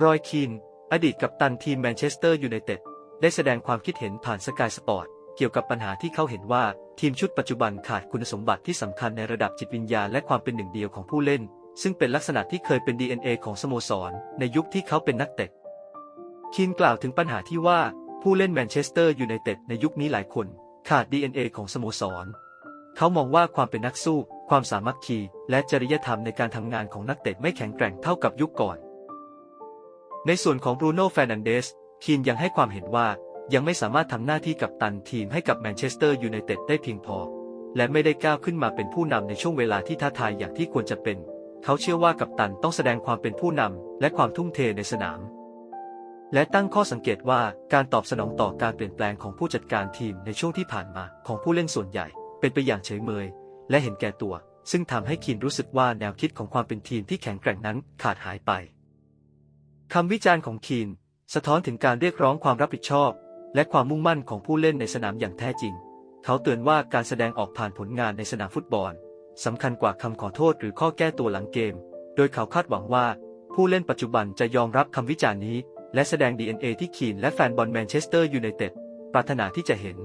รอยคีน อดีตกัปตันทีมแมนเชสเตอร์ยูไนเต็ด ได้แสดงความคิดเห็นผ่านสกายสปอร์ต เกี่ยวกับปัญหาที่เขาเห็นว่าทีมชุดปัจจุบันขาดคุณสมบัติที่สำคัญในระดับจิตวิญญาณและความเป็นหนึ่งเดียวของผู้เล่น ซึ่งเป็นลักษณะที่เคยเป็น DNA ของสโมสร ในยุคที่เขาเป็นนักเตะคีนกล่าวถึงปัญหาที่ว่าผู้เล่นแมนเชสเตอร์ยูไนเต็ดในยุคนี้หลายคนขาด DNA ของสโมสร เขามองว่าความเป็นนักสู้ ความสามัคคี และจริยธรรมในการทำงานของนักเตะไม่แข็งแกร่งเท่ากับยุคก่อน ในส่วนของบรูโน่แฟร์นันเดสคีนยังให้ความเห็นว่ายังไม่สามารถทำหน้าที่กัปตันทีมให้กับแมนเชสเตอร์ยูไนเต็ดได้เพียงพอ และไม่ได้ก้าวขึ้นมาเป็นผู้นำในช่วงเวลาที่ท้าทายอย่างที่ควรจะเป็น เขาเชื่อว่ากัปตันต้องแสดงความเป็นผู้นำและความทุ่มเทในสนาม และตั้งข้อสังเกตว่าการตอบสนองต่อการเปลี่ยนแปลงของผู้จัดการทีมในช่วงที่ผ่านมาของผู้เล่นส่วนใหญ่ เป็นไปอย่างเฉยเมย และเห็นแก่ตัว ซึ่งทำให้คีนรู้สึกว่าแนวคิดของความเป็นทีมที่แข็งแกร่งนั้นขาดหายไป คำวิจารณ์ของคีน สะท้อนถึงการเรียกร้องความรับผิดชอบ และความมุ่งมั่นของผู้เล่นในสนามอย่างแท้จริง เขาเตือนว่าการแสดงออกผ่านผลงานในสนามฟุตบอลสำคัญกว่าคำขอโทษหรือข้อแก้ตัวหลังเกม โดยเขาคาดหวังว่า ผู้เล่นปัจจุบันจะยอมรับคำวิจารณ์นี้ และแสดง DNA ที่คีนและแฟนบอลแมนเชสเตอร์ยูไนเต็ดปรารถนาที่จะเห็น